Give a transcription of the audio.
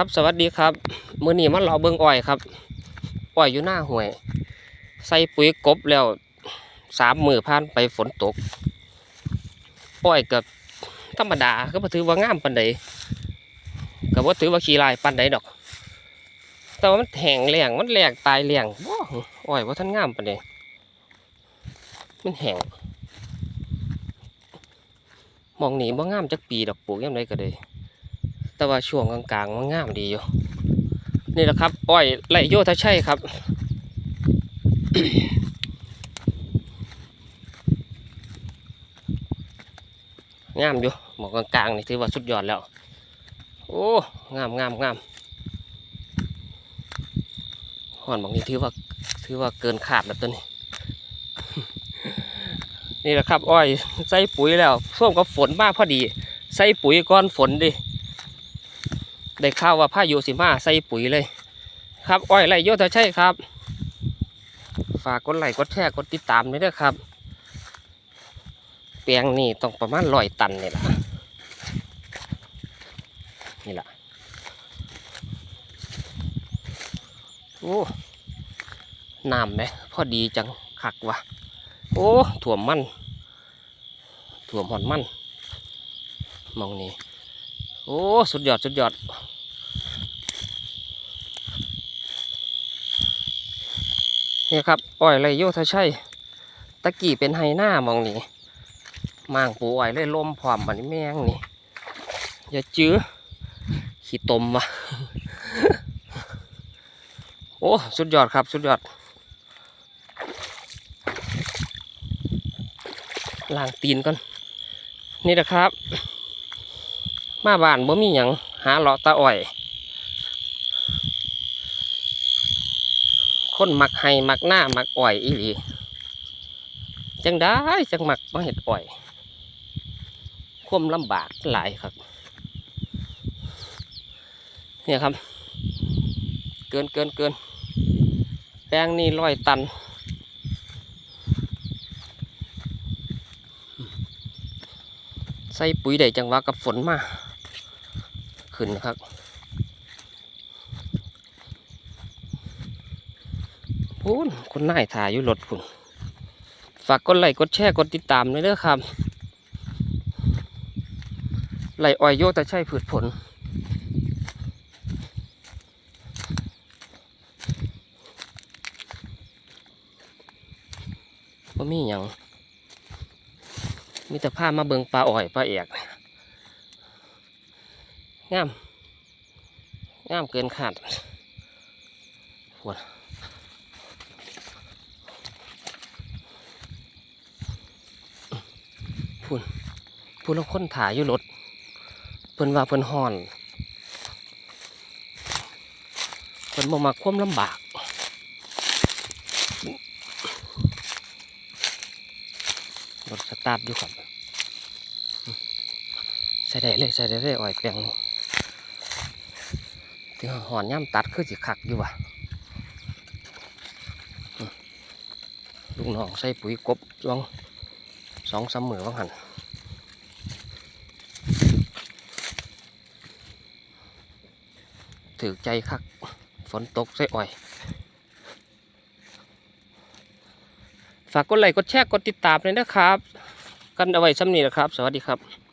ครับสวัสดีครับมื้อนี้มันรอเบิ่งอ้อยครับอ้อยอยู่หน้าห้วย ใส่ปุ๋ยกบแล้วสามมือผ่านไปฝนตกอ้อยกับธรรมดาก็บ่ถือว่างามปานใดก็บ่ถือว่าขี้ลายปานใดดอก แต่ว่ามันแห้งแล้งมันแหลกตายแล้งบ่อ้อยบ่าทันงามปานใดมันแห้งมองหนี้บ่งามจักปีดอกปลูกยามใดก็ได้ แต่ว่าช่วงกลางๆมันงามดีอยู่ นี่แหละครับ อ้อยไรโยธาชัยครับ งามอยู่หมอกกลางๆนี่ถือว่าสุดยอดแล้ว โอ้งามงามงามหอนบอกนี่ถือว่าถือว่าเกินขาดแล้วตัวนี้ นี่แหละครับ อ้อย ใส่ปุ๋ยแล้วส้มกับฝนมากพอดี ใส่ปุ๋ยก้อนฝนดิ ได้ข่าวว่าพายุสิมาใส่ปุ๋ยเลย ครับอ้อยไรโยธาใช่ครับ ฝากกดไลค์กดแชร์กดติดตามด้วยนะครับแปลงนี่ต้องประมาณร้อยตันนี่แหละนี่แหละโอ้น้ำไหมพอดีจังคักวะโอ้ถั่วมันถั่วหอนมันมองนี่ โอ้ สุดยอด สุดยอด นี่ครับ อ้อยไรโยธาชัยตะกี้เป็นไฮหน้ามองนี่มางปูอ้อยเลยลมพร้อมมันแมงนี่ อย่าจื้อขี้ตมวะโอ้ สุดยอดครับ สุดยอดล้างตีนก่อน นี่นะครับ มาบ้านบ่มีหยังหาเลาะตาอ้อย คนมักให้มักหน้ามักอ้อยอีหลีจังได้จังมักมาเห็ดอ้อยควมลำบากหลายครับเนี่ยครับ เกินเกินเกินแป้งนี่ร้อยตัน ใส่ปุ๋ยได้จังหวะกับฝนมาขึ้นครับพูนคนนายถ่ายอยู่รถพุ่นฝากกดไลค์กดแชร์กดติดตามด้วยเด้อครับไลอ้อยโยแต่ใช่ผืดผลว่ามีอย่าง มีแต่ผ้ามาเบิงปลาอ่อยปลาเอกงามงามเกินขาดปวดพุ่นพุ่นแล้วคนถ่ายอยู่รถเพิ่นว่าเพิ่นห่อนเพิ่นบ่มาความลำบาก รถสตาร์ทอยู่ครับใส่ได้เลยใส่ได้เลยอ่อยแปลงนี่ถึงหอนย่ำตัดคือสิคักอยู่ว่ะลูกน้องใส่ปุ๋ยกบสองสองสามมือว่างหันถือใจคักฝนตกใส่อ่อย ฝากกดไลค์กดแชร์กดติดตามเลยนะครับ กันเอาไว้ซ้ำนี้นะครับ สวัสดีครับ